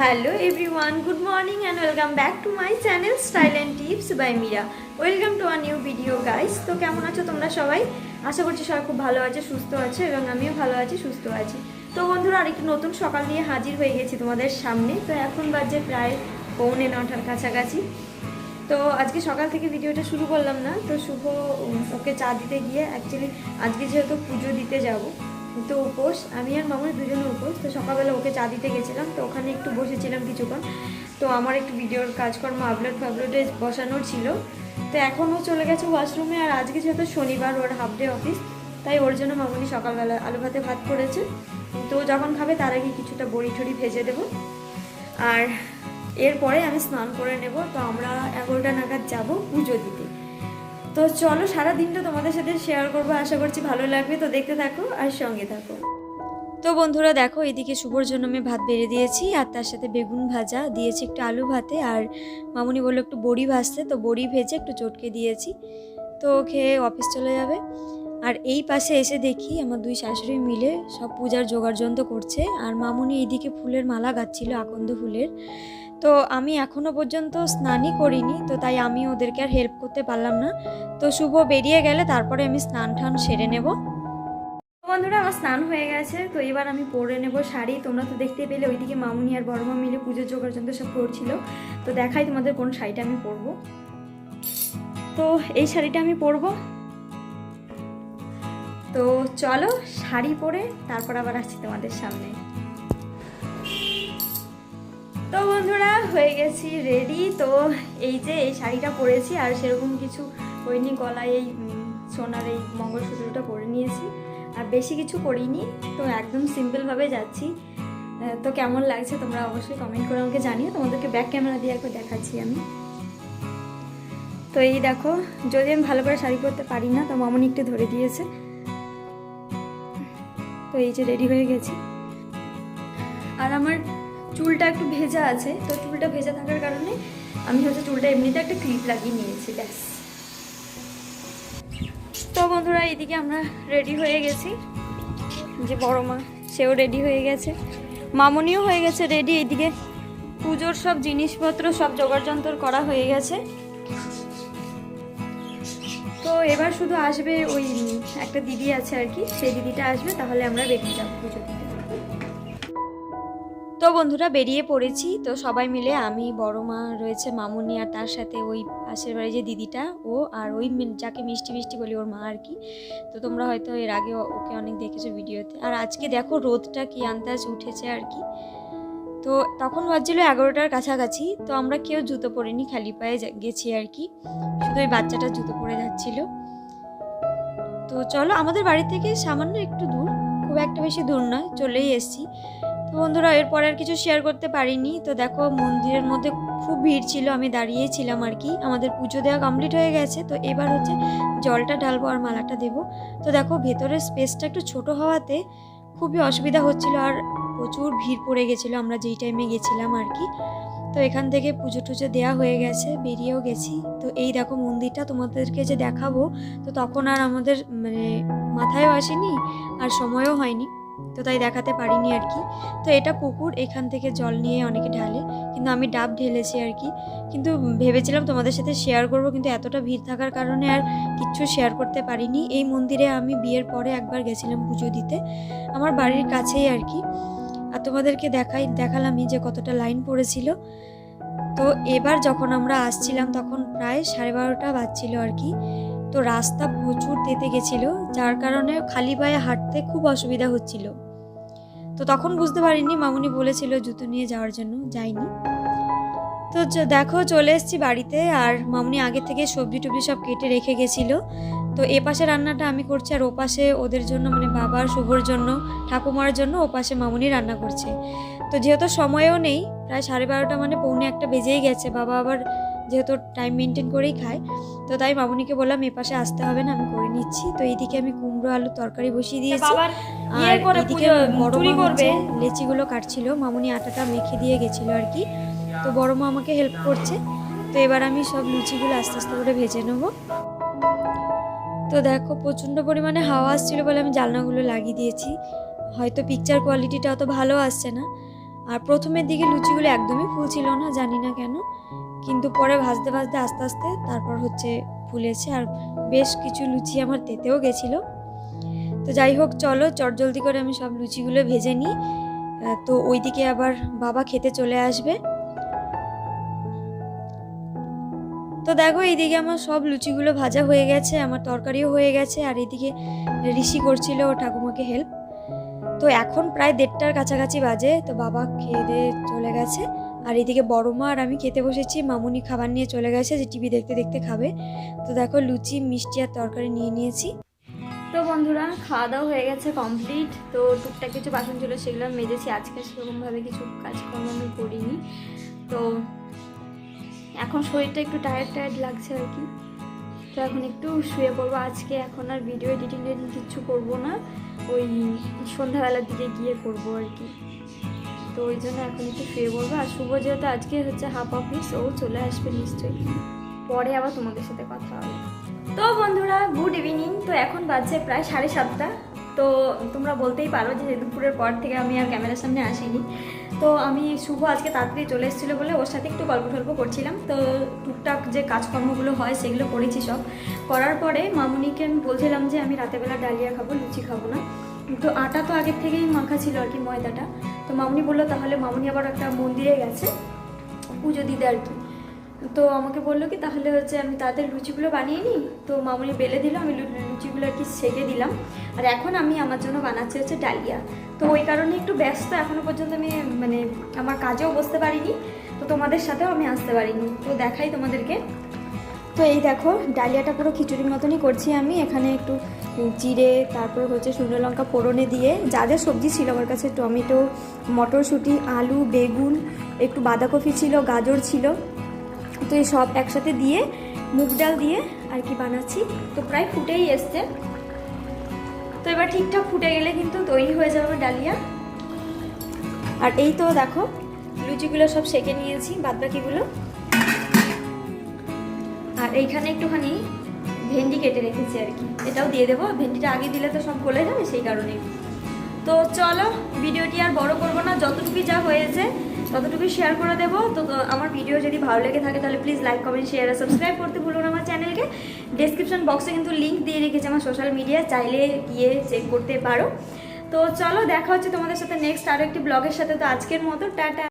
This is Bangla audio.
Hello everyone good morning and welcome back to my channel style and tips by Mira welcome to a new video guys তো কেমন আছো তোমরা সবাই? আশা করছি সবাই খুব ভালো আছে, সুস্থ আছে এবং আমিও ভালো আছি, সুস্থ আছি। তো বন্ধুরা, আরেকটু নতুন সকাল নিয়ে হাজির হয়ে গেছি তোমাদের সামনে। তো এখন বাজে প্রায় পৌনে নটার কাছাকাছি। তো আজকে সকাল থেকে ভিডিওটা শুরু করলাম না। তো শুভ ওকে চা দিতে গিয়ে অ্যাকচুয়ালি আজকে যেহেতু পুজো দিতে যাব তো উপোস, আমি আর মামুনি দুজনে উপোস, তো সকালবেলা ওকে চা দিতে গেছিলাম, তো ওখানে একটু বসেছিলাম কিছুক্ষণ। তো আমার একটু ভিডিওর কাজকর্ম আপলোড ফাপলোডে বসানোর ছিল। তো এখনও চলে গেছে ওয়াশরুমে, আর আজকে যেহেতু শনিবার ওর হাফ ডে অফিস তাই ওর জন্য মামুনি সকালবেলা আলু ভাতে ভাত করেছে। তো যখন খাবে তার আগে কিছুটা বড়ি ঠড়ি ভেজে দেবো। আর এরপরে আমি স্নান করে নেব, তো আমরা এগারোটা নাগাদ যাব পুজো দিতে। তো চলো সারা দিনটা তোমাদের সাথে শেয়ার করব। আশা করছি ভালো লাগবে। তো দেখতে থাকো আর সঙ্গে থাকো। তো বন্ধুরা, দেখো, এদিকে শুভর জন্য আমি ভাত বেড়ে দিয়েছি আর তার সাথে বেগুন ভাজা। দিয়েছি একটু আলু ভাতে আর মামুনি বলল একটু বড়ি ভাজতে। তো বড়ি ভেজে একটু চটকে দিয়েছি। তো খেয়ে অফিস চলে যাবে। আর এই পাশে এসে দেখি আমার দুই শাশুড়ি মিলে সব পূজার জোগাড় যন্ত্র করছে। আর মামুনি এইদিকে ফুলের মালা গাচ্ছিল, আকন্দ ফুলের। তো আমি এখনও পর্যন্ত স্নানই করিনি, তো তাই আমি ওদেরকে আর হেল্প করতে পারলাম না। তো শুভ বেরিয়ে গেলে তারপরে আমি স্নান টান সেরে নেব। বন্ধুরা, আমার স্নান হয়ে গেছে, তো এবার আমি পরে নেব শাড়ি। তোমরা তো দেখতে পেলে ওইদিকে মামুনি আর বড় মা মিলে পুজোর জোগাড় যন্ত্র সব করছিল। তো দেখাই তোমাদের কোন শাড়িটা আমি পরবো। তো এই শাড়িটা আমি পরবো। তো চলো শাড়ি পরে তারপর আবার আসছি তোমাদের সামনে। তো বন্ধুরা, হয়ে গেছি রেডি তো এই যে এই শাড়িটা পরেছি, আর সেরকম কিছু হয়নি গলায় এই সোনার এই মঙ্গলসূত্রটা পরে নিয়েছি। আর বেশি কিছু করিনি তো একদম সিম্পলভাবে যাচ্ছি। তো কেমন লাগছে তোমরা অবশ্যই কমেন্ট করে আমাকে জানিও। তোমাদেরকে ব্যাক ক্যামেরা দিয়ে একবার দেখাচ্ছি আমি। তো এই দেখো, যদি আমি ভালো করে শাড়ি পরতে পারি না, তো মামনি একটু ধরে দিয়েছে। তো এই যে রেডি হয়ে গেছি। আর আমার চুলটা একটু ভেজা আছে, তো চুলটা ভেজা থাকার কারণে আমি হচ্ছে চুলটা এমনিতে একটা ক্লিপ লাগিয়ে নিয়েছি, ব্যাস। তো বন্ধুরা এইদিকে আমরা রেডি হয়ে গেছি। যে বড় মা, সেও রেডি হয়ে গেছে। মামনিও হয়ে গেছে রেডি এইদিকে পুজোর সব জিনিসপত্র, সব জোগাড়যন্ত্র করা হয়ে গেছে। তো এবার শুধু আসবে ওই, একটা দিদি আছে আর কি, সেই দিদিটা আসবে, তাহলে আমরা বেরিয়ে যাব পুজো দিতে তো বন্ধুরা বেরিয়ে পড়েছি, তো সবাই মিলে আমি, বড় মা রয়েছে মামুনি আর তার সাথে ওই পাশের বাড়ি যে দিদিটা, ও আর ওই যাকে মিষ্টি মিষ্টি বলি ওর মা আর কি। তো তোমরা হয়তো এর আগে ওকে অনেক দেখেছ ভিডিওতে। আর আজকে দেখো রোদটা কি আন্দাজ উঠেছে আর কি। তো তখন বাজছিল এগারোটার কাছাকাছি, তো আমরা কেউ জুতো পরিনি, খালি পায়ে গেছি আর কি। শুধু ওই বাচ্চাটা জুতো পরে যাচ্ছিল। তো চলো আমাদের বাড়ি থেকে সামান্য একটু দূর, খুব একটা বেশি দূর নয়, চলেই এসেছি। তো বন্ধুরা, এরপরে আর কিছু শেয়ার করতে পারিনি। তো দেখো, মন্দিরের মধ্যে খুব ভিড় ছিল, আমি দাঁড়িয়েই ছিলাম আর কি। আমাদের পুজো দেওয়া কমপ্লিট হয়ে গেছে, তো এবার হচ্ছে জলটা ঢালবো আর মালাটা দেবো। তো দেখো, ভেতরের স্পেসটা একটু ছোট হওয়াতে খুবই অসুবিধা হচ্ছিল আর প্রচুর ভিড় পড়ে গেছিল, আমরা যেই টাইমে গেছিলাম আর কি। তো এখান থেকে পুজো টুজো দেওয়া হয়ে গেছে, বেরিয়েও গেছি। তো এই দেখো, মন্দিরটা তোমাদেরকে যে দেখাবো, তো তখন আর আমাদের মানে মাথায়ও আসেনি আর সময়ও হয়নি। তো তাই দেখাতে পারিনি আর কি। তো এটা পুকুর, এখান থেকে জল নিয়ে অনেকে ঢালে। কিন্তু আমি ডাব ঢেলেছি আর কি। কিন্তু ভেবেছিলাম তোমাদের সাথে শেয়ার করব, কিন্তু এতটা ভিড় থাকার কারণে আর কিচ্ছু শেয়ার করতে পারিনি। এই মন্দিরে আমি বিয়ের পরে একবার গেছিলাম পুজো দিতে। আমার বাড়ির কাছেই আর কি। আর তোমাদেরকে দেখাই, দেখালামই যে কতটা লাইন পড়েছিল। তো এবার যখন আমরা আসছিলাম, তখন প্রায় সাড়ে বারোটা বাজছিল আর কি। তো রাস্তা প্রচুর তেতে গেছিল, যার কারণে খালি পায়ে হাঁটতে খুব অসুবিধা হচ্ছিল। তো তখন বুঝতে পারিনি, মামুনি বলেছিল জুতো নিয়ে যাওয়ার জন্য, যাইনি। তো দেখো চলে এসেছি বাড়িতে, আর মামুনি আগে থেকে সবজি টবজি সব কেটে রেখে গেছিল। তো এ পাশে রান্নাটা আমি করছি, আর ও পাশে ওদের জন্য মানে বাবার, শুভর জন্য, ঠাকুমার জন্য, ও পাশে মামুনি রান্না করছে। তো যেহেতু সময়ও নেই, প্রায় সাড়ে বারোটা মানে পৌনে একটা বেজেই গেছে, বাবা আবার যেহেতু টাইম মেনটেন করেই খায় তো তাই মামুনিকে বললাম এ পাশে আসতে হবে না আমি করে নিচ্ছি। তো এইদিকে আমি কুমড়ো আলু তরকারি বসিয়ে দিয়েছি। আর ইয়ে এদিকে পুজো বড় চুরি করবে? লেচিগুলো কাটছিল মামুনি আটাটা মেখে দিয়ে গেছিল আর কি। তো বড় মা আমাকে হেল্প করছে। তো এবার আমি সব লুচিগুলো আস্তে আস্তে করে ভেজে নেব। তো দেখো প্রচণ্ড পরিমাণে হাওয়া আসছিল বলে আমি জানলাগুলো লাগিয়ে দিয়েছি। হয়তো পিকচার কোয়ালিটিটা অত ভালো আসছে না। আর প্রথমের দিকে লুচিগুলো একদমই ফুল ছিল না জানি না কেন। কিন্তু পরে ভাজতে ভাজতে আস্তে আস্তে তারপর হচ্ছে ফুলেছে আর বেশ কিছু লুচি আমার তেতেও গেছিল। তো যাই হোক, চলো চটজলদি করে আমি সব লুচিগুলো ভেজে নিই। তো ওইদিকে আবার বাবা খেতে চলে আসবে। তো দেখো, এইদিকে আমার সব লুচিগুলো ভাজা হয়ে গেছে, আমার তরকারিও হয়ে গেছে, আর এইদিকে ঋষি করছিল ও ঠাকুমাকে হেল্প তো এখন প্রায় দেড়টার কাছাকাছি বাজে, তো বাবা খেয়ে দিয়ে চলে গেছে। আর এদিকে বড় মা আর আমি খেতে বসেছি, মামুনি খাবার নিয়ে চলে গেছে, যে টিভি দেখতে দেখতে খাবে। তো দেখো লুচি, মিষ্টি আর তরকারি নিয়ে নিয়েছি। তো বন্ধুরা, খাওয়া দাওয়া হয়ে গেছে কমপ্লিট তো টুকটাক কিছু বাসন ছিল, সেগুলো মেজেছি। আজকে সেরকমভাবে কিছু কাজকর্ম আমি করিনি। তো এখন শরীরটা একটু টায়ার্ড টায়ার্ড লাগছে আর কি। তো এখন একটু শুয়ে পড়ব। আজকে এখন আর ভিডিও এডিটিং টেডিং কিচ্ছু করব না। ওই সন্ধ্যাবেলার দিকে গিয়ে করব আর কি। তো ওই জন্য এখন একটু শুয়ে পড়ব। আর শুভ যেহেতু আজকে হচ্ছে হাফ অফিস ও চলে আসবে নিশ্চয়ই। পরে আবার তোমাদের সাথে কথা হবে। তো বন্ধুরা গুড ইভিনিং তো এখন বাজছে প্রায় সাড়ে সাতটা। তো তোমরা বলতেই পারো যে দুপুরের পর থেকে আমি আর ক্যামেরার সামনে আসিনি। তো আমি, শুভ আজকে তাড়াতাড়ি চলে এসেছিল বলে ওর সাথে একটু গল্প টল্প করছিলাম। তো টুকটাক যে কাজকর্মগুলো হয় সেগুলো করেছি সব। করার পরে মামুনিকে আমি বলছিলাম যে আমি রাতেবেলা ডালিয়া খাব, লুচি খাব না। তো আটা তো আগের থেকেই মাখা ছিল আর কি, ময়দাটা। মামুনি বলল, তাহলে মামুনি আবার একটা মন্দিরে গেছে, পুজো দিতে আর কি। তো আমাকে বলল কি, তাহলে হচ্ছে আমি তাদের লুচিগুলো বানিয়ে নিই। তো মামুনি বেলে দিল, আমি লুচিগুলো আর কি সেকে দিলাম। আর এখন আমি আমার জন্য বানাচ্ছি হচ্ছে ডালিয়া। তো ওই কারণে একটু ব্যস্ত, এখনও পর্যন্ত আমি মানে আমার কাজেও বসতে পারিনি। তো তোমাদের সাথেও আমি আসতে পারিনি। তো দেখাই তোমাদেরকে। তো এই দেখো, ডালিয়াটা পুরো খিচুড়ির মতনই করছি আমি। এখানে একটু জিরে, তারপর হচ্ছে শুকনো লঙ্কা ফোড়নে দিয়ে, যা যা সবজি ছিল আমার কাছে, টমেটো, মটরশুঁটি, আলু, বেগুন, একটু বাঁধাকপি ছিল, গাজর ছিল, তো এই সব একসাথে দিয়ে, মুগ ডাল দিয়ে আর কি বানাচ্ছি। তো প্রায় ফুটেই এসছে। তো এবার ঠিকঠাক ফুটে গেলে কিন্তু তৈরি হয়ে যাবে আমার ডালিয়া। আর এই তো দেখো, লুচিগুলো সব সেকে নিয়েছি, বাদবাকিগুলো। আর এইখানে একটুখানি ভেন্ডি কেটে রেখেছি আর কি। এটাও দিয়ে দেবো। ভেন্ডিটা আগে দিলে তো সব গলে যাবে, সেই কারণে তো চলো, ভিডিওটি আর বড় করব না। যতটুকু যা হয়েছে ততটুকু শেয়ার করে দেবো। তো তো আমার ভিডিও যদি ভালো লেগে থাকে, তাহলে প্লিজ লাইক কমেন্ট শেয়ার আর সাবস্ক্রাইব করতে ভুলো না আমার চ্যানেলকে ডেসক্রিপশন বক্সে কিন্তু লিঙ্ক দিয়ে রেখেছি আমার সোশ্যাল মিডিয়া চাইলে গিয়ে চেক করতে পারো। তো চলো, দেখা হচ্ছে তোমাদের সাথে নেক্সট আরও একটি ব্লগের সাথে। তো আজকের মতো, টাটা।